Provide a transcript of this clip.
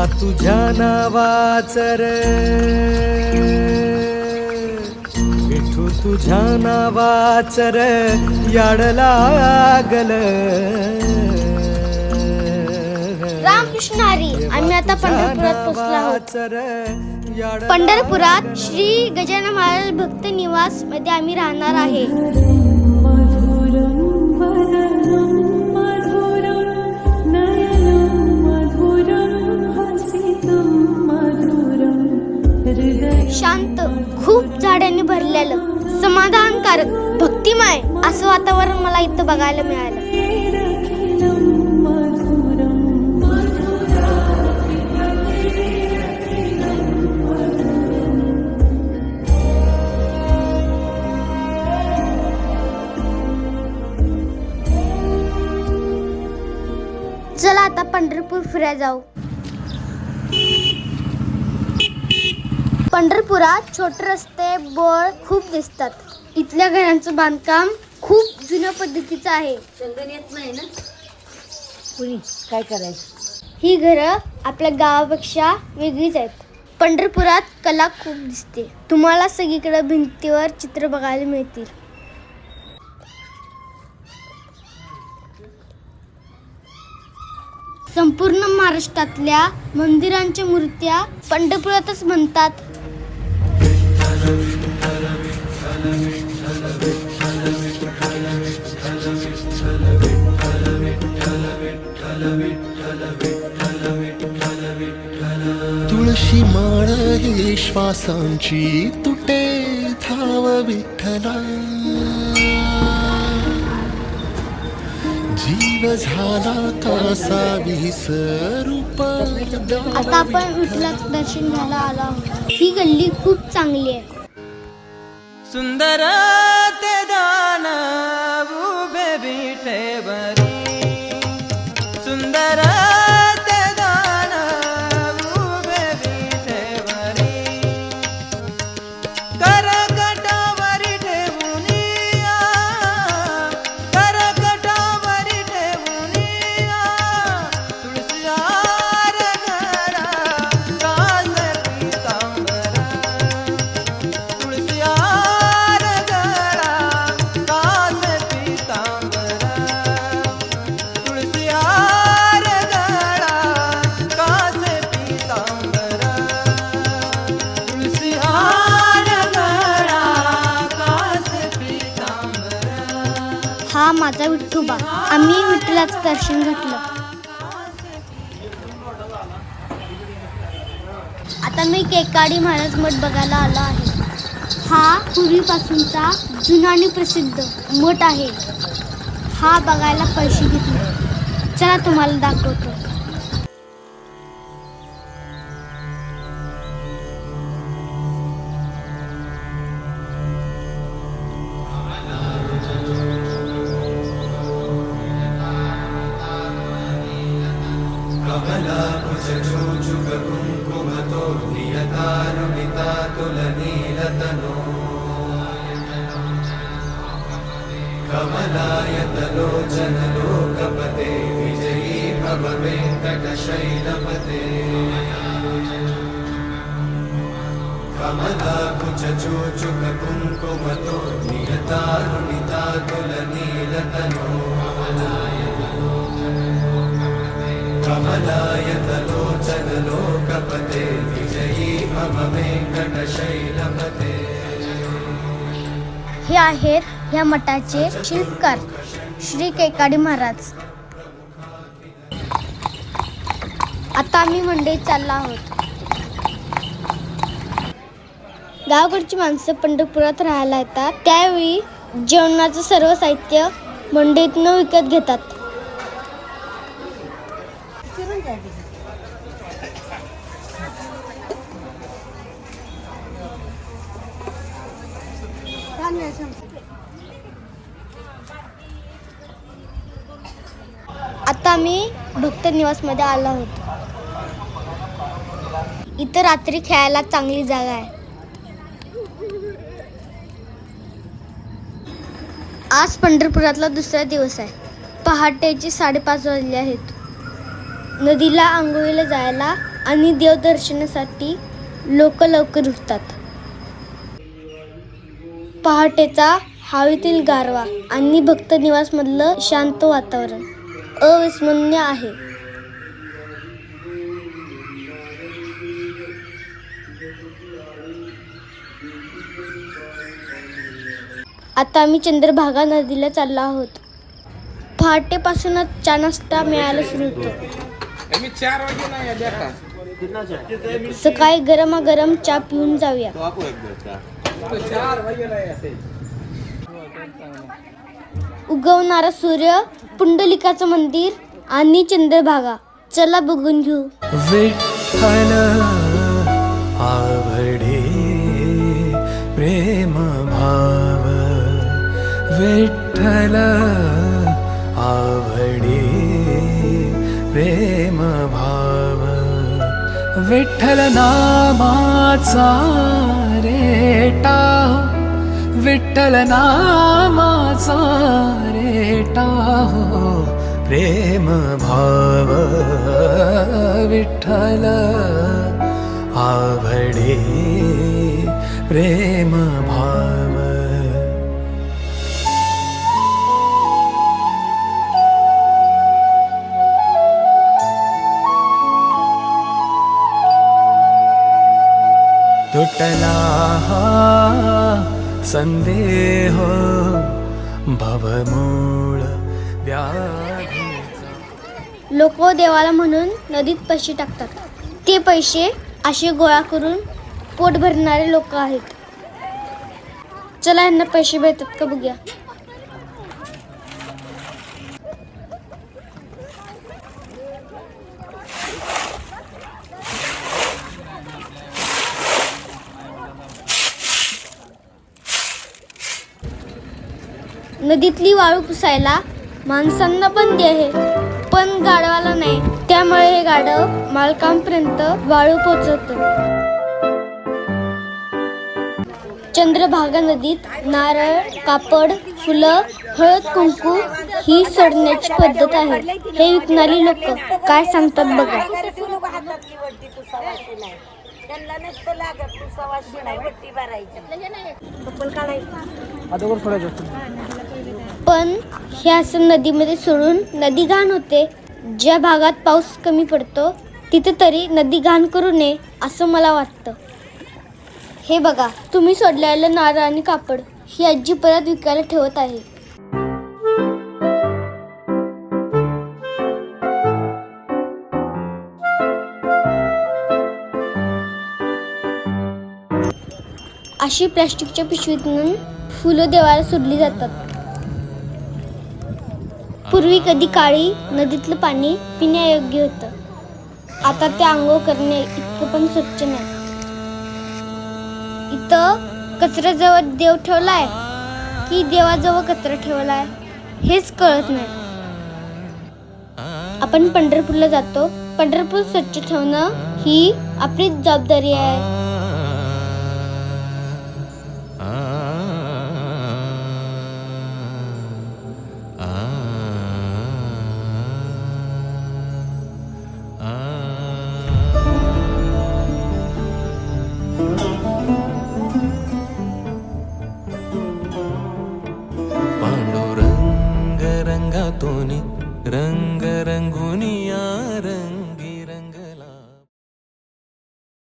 देवा तुझ्या नावाच रे. विठू तुझ्या नावाच रे. याड लागल. रामकृष्ण हरी आम्ही आता पंढरपुरात पोहोचलो आहोत. पंढरपुरात श्री गजानन महाराज भक्त निवासमध्ये आम्ही राहणार आहे. शांत खूप झाडांनी भरलेलं समाधानकारक भक्तिमय असं वातावरण मला इथं बघायला मिळालं. चला आता पंढरपूर फिरायला जाऊ. पंढरपुरात छोटे रस्ते बोळ खूप दिसतात. इथल्या घरांचं बांधकाम खूप जुन्या पद्धतीचं आहे. कुणी? काय करायचं? ही घरं आपल्या गावापेक्षा वेगळीच आहेत. पंढरपुरात कला खूप दिसते. तुम्हाला सगळीकडे भिंतीवर चित्र बघायला मिळतील. संपूर्ण महाराष्ट्रातल्या मंदिरांच्या मूर्त्या पंढरपुरातच म्हणतात तुळशी माळ ही श्वासांची तुटे धाव विठ्ठला. जीव झाला कासा विसरूप आता आपण विठ्ठलाचं दर्शन घ्यायला आलो ही गल्ली खूप चांगली आहे. सुंदर माझा विठ्ठोबा आम्ही विठ्ठलाच दर्शन घेतलं. आता मी केकाडी महाराज मठ बघायला आलो आहे. हा पूर्वीपासूनचा जुना आणि प्रसिद्ध मठ आहे. हा बघायला पैसे घेतले. चला तुम्हाला दाखवतो. कमलायतलोचन लोकपते विजयी भव वेङ्कटशैलपते कमलाकुचोचुकुङ्कुमतो नियतारुणिताकुलनीलतनो। कमलायतलोचन लोकपते विजयी भव वेङ्कटशैलपते हे आहेत ह्या मठाचे शिल्पकार श्री केकाडी महाराज. आता आम्ही मंडईत चाललो आहोत. गावाकडची माणसं पंढरपुरात राहायला येतात. त्यावेळी जेवणाचं सर्व साहित्य मंडईतनं विकत घेतात. आता मी भक्त निवासमध्ये आलो आहोत. इथं रात्री खेळायला चांगली जागा आहे. आज पंढरपुरातला दुसरा दिवस आहे. पहाटेचे साडेपाच वाजले आहेत. नदीला आंघोळीला जायला आणि देवदर्शनासाठी लोक लवकर उठतात. पहाटेचा हवेतील गारवा आणि भक्त निवासमधलं शांत वातावरण. अविस्मरणीय आहे. आता आम्ही चंद्रभागा नदीला चाललो आहोत. पहाटेपासूनच नाश्ता मिळायला सुरू होतो. सकाळी गरमागरम चहा पिऊन जाऊया. उगवणारा सूर्य पुंडलिकाचं मंदिर आणि चंद्रभागा. चला बघून घेऊ. विठ्ठल आवडे प्रेम भाव. विठ्ठल आवडे प्रेम भाव. विठ्ठल नामाचा रेटा. विठ्ठल नामाचा प्रेम भाव विठ्ठल आवडे प्रेम भाव। तुटला हा संदेह भवमूळ व्या लोक देवाला म्हणून नदीत पैसे टाकतात. ते पैसे असे गोळा करून पोट भरणारे लोक आहेत. चला यांना पैसे भेटतात का बघूया. नदीतली वाळू पुसायला माणसांना बंदी आहे. पण गाडवाला नाही. त्यामुळे हे गाडव मालकांपर्यंत वाळू पोचवतं. चंद्रभागा नदीत नारळ कापड फुलं हळद कुंकू ही सोडण्याची पद्धत आहे. हे विकणारी लोक काय सांगतात बघा. तू नाही लागत तू पण हे असं नदीमध्ये सोडून नदी घाण होते. ज्या भागात पाऊस कमी पडतो तिथे तरी नदी घाण करू नये असं मला वाटतं. हे बघा तुम्ही सोडलेलं नारळ आणि कापड ही आजी परत विकायला ठेवत आहे. अशी प्लॅस्टिकच्या पिशवीतून फुलं देवाला सोडली जातात. पूर्वी कधी काळी नदीतलं पाणी पिण्यायोग्य होतं. आता ते आंघोळ करणे इतकं पण स्वच्छ नाही. इथं कचऱ्याजवळ देव ठेवलाय की देवाजवळ कचरा ठेवलाय हेच कळत नाही. आपण पंढरपूरला जातो. पंढरपूर स्वच्छ ठेवणं ही आपली जबाबदारी आहे.